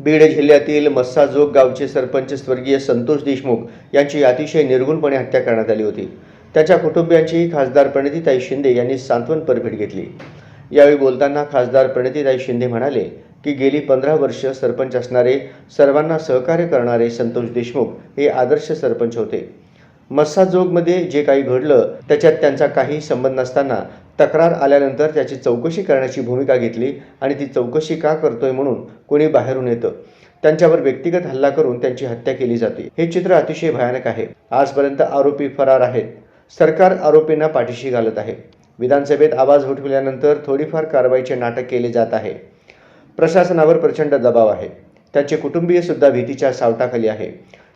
बीड जिल्ह्यातील मस्साजोग गावचे सरपंच स्वर्गीय संतोष देशमुख यांची अतिशय निर्गुणपणे हत्या करण्यात आली होती. त्याच्या कुटुंबियांचीही खासदार प्रणितीताई शिंदे यांनी सांत्वन परभेट घेतली. यावेळी बोलताना खासदार प्रणितीताई शिंदे म्हणाले की गेली पंधरा वर्ष सरपंच असणारे सर्वांना सहकार्य करणारे संतोष देशमुख हे आदर्श सरपंच होते. मस्साजोगमध्ये जे काही घडलं त्याच्यात त्यांचा काही संबंध नसताना तक्रार आल्यानंतर त्याची चौकशी करण्याची भूमिका घेतली आणि ती चौकशी का करतोय म्हणून कोणी बाहेरून येतं. त्यांच्यावर व्यक्तिगत हल्ला करून त्यांची हत्या केली जाते. हे चित्र अतिशय भयानक आहे. आजपर्यंत आरोपी फरार आहेत. सरकार आरोपींना पाठीशी घालत आहे. विधानसभेत आवाज उठविल्यानंतर थोडीफार कारवाईचे नाटक केले जात आहे. प्रशासनावर प्रचंड दबाव आहे. त्यांचे कुटुंबीय सुद्धा भीतीच्या सावटाखाली आहे.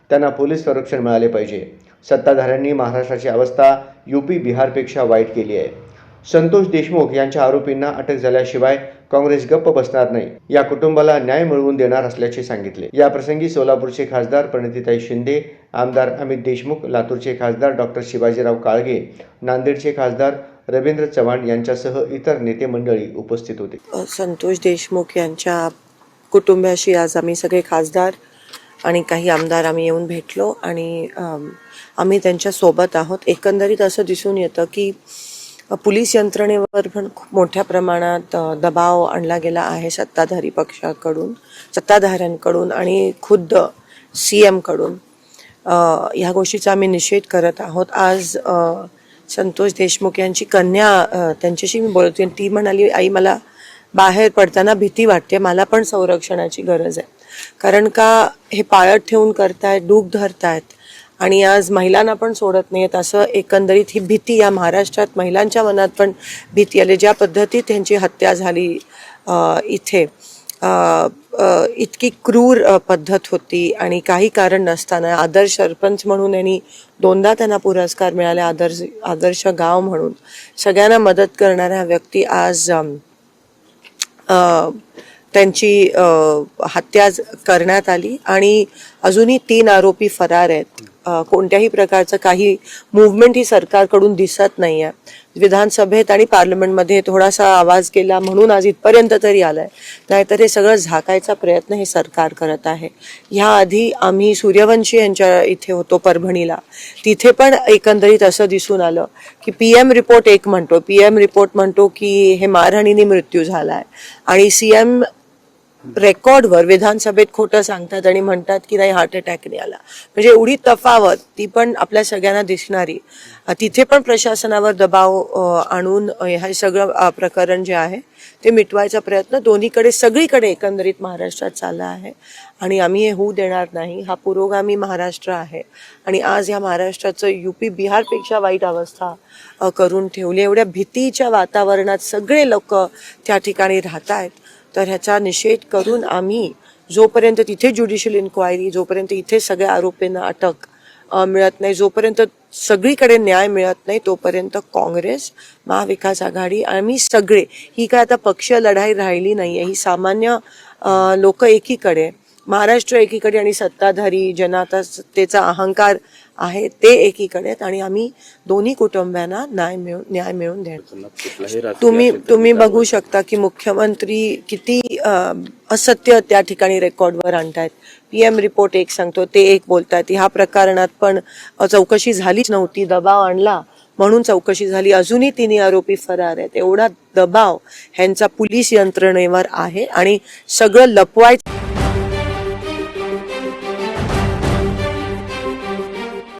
त्यांना पोलीस संरक्षण मिळाले पाहिजे. सत्ताधाऱ्यांनी महाराष्ट्राची अवस्था यूपी बिहारपेक्षा वाईट केली आहे. संतोष देशमुख यांच्या आरोपींना अटक झाल्याशिवाय काँग्रेस गप्प बसणार नाही. या कुटुंबाला न्याय मिळवून देणार असल्याचे सांगितले. या प्रसंगी सोलापूरचे खासदार प्रणितीताई शिंदे आमदार अमित देशमुख लातूरचे खासदार डॉक्टर शिवाजीराव काळगे नांदेडचे खासदार रवींद्र चव्हाण यांच्यासह इतर नेते मंडळी उपस्थित होते. संतोष देशमुख यांच्या कुटुंबाशी आज आम्ही सगळे खासदार आणि काही आमदार आम्ही येऊन भेटलो आणि आम्ही त्यांच्यासोबत आहोत. एकंदरीत असं दिसून येतं की पोलीस यंत्रणेवर पण खूप मोठ्या प्रमाणात दबाव आणला गेला आहे सत्ताधारी पक्षाकडून सत्ताधाऱ्यांकडून आणि खुद्द सी एमकडून ह्या गोष्टीचा आम्ही निषेध करत आहोत. आज संतोष देशमुख यांची कन्या त्यांच्याशी मी बोलत ती म्हणाली आई मला बाहेर पडताना भीती वाटते. मला पण संरक्षणाची गरज आहे. कारण का हे पाळत ठेवून करतायत डूब धरतायत. आणि आज महिलांना पण सोडत नाहीत. असं एकंदरीत ही भीती या महाराष्ट्रात महिलांच्या मनात पण भीती आली ज्या पद्धतीत त्यांची हत्या झाली इथे. इतकी क्रूर पद्धत होती आणि काही कारण नसताना आदर्श सरपंच म्हणून यांनी दोनदा त्यांना पुरस्कार मिळाले आदर्श आदर्श गाव म्हणून. सगळ्यांना मदत करणाऱ्या व्यक्ती आज त्यांची हत्या करण्यात आली आणि अजूनही तीन आरोपी फरार आहेत. कोणत्याही प्रकारचं काही मुवमेंट ही सरकारकडून दिसत नाही आहे विधानसभेत आणि पार्लमेंटमध्ये थोडासा आवाज केला म्हणून आज इथपर्यंत तरी आलाय. नाहीतर हे सगळं झाकायचा प्रयत्न हे सरकार करत आहे. ह्याआधी आम्ही सूर्यवंशी यांच्या इथे होतो परभणीला. तिथे पण एकंदरीत असं दिसून आलं की पी एम रिपोर्ट एक म्हणतो. पी एम रिपोर्ट म्हणतो की हे मारहाणीने मृत्यू झाला आहे आणि सी एम रेकॉर्डवर विधानसभेत खोटं सांगतात आणि म्हणतात की नाही हार्ट अटॅकने आला. म्हणजे एवढी तफावत ती पण आपल्या सगळ्यांना दिसणारी. तिथे पण प्रशासनावर दबाव आणून हे सगळं प्रकरण जे आहे ते मिटवायचा प्रयत्न दोन्हीकडे सगळीकडे एकंदरीत महाराष्ट्रात चालला आहे. आणि आम्ही हे होऊ देणार नाही. हा पुरोगामी महाराष्ट्र आहे. आणि आज या महाराष्ट्राचं यूपी बिहारपेक्षा वाईट अवस्था करून ठेवली. एवढ्या भीतीच्या वातावरणात सगळे लोक त्या ठिकाणी राहत आहेत तर ह्याचा निषेध करून आम्ही जोपर्यंत तिथे ज्युडिशियल इन्क्वायरी जोपर्यंत इथे सगळ्या आरोपींना अटक मिळत नाही जोपर्यंत सगळीकडे न्याय मिळत नाही तोपर्यंत काँग्रेस महाविकास आघाडी आम्ही सगळे ही काय आता पक्ष लढाई राहिली नाही आहे ही सामान्य लोक एकीकडे महाराष्ट्र एकीकडे आणि सत्ताधारी जनता सत्तेचा अहंकार आहे ते एकीकडे आहेत आणि आम्ही दोन्ही कुटुंबियांना न्याय मिळून न्याय मिळवून देणार. तुम्ही तुम्ही बघू शकता की मुख्यमंत्री किती असत्य त्या ठिकाणी रेकॉर्डवर आणतायत. पी एम रिपोर्ट एक सांगतो ते एक बोलतायत ह्या प्रकरणात पण चौकशी झालीच नव्हती दबाव आणला. म्हणून चौकशी झाली. अजूनही तिन्ही आरोपी फरार आहेत. एवढा दबाव ह्यांचा पोलीस यंत्रणेवर आहे आणि सगळं लपवायचं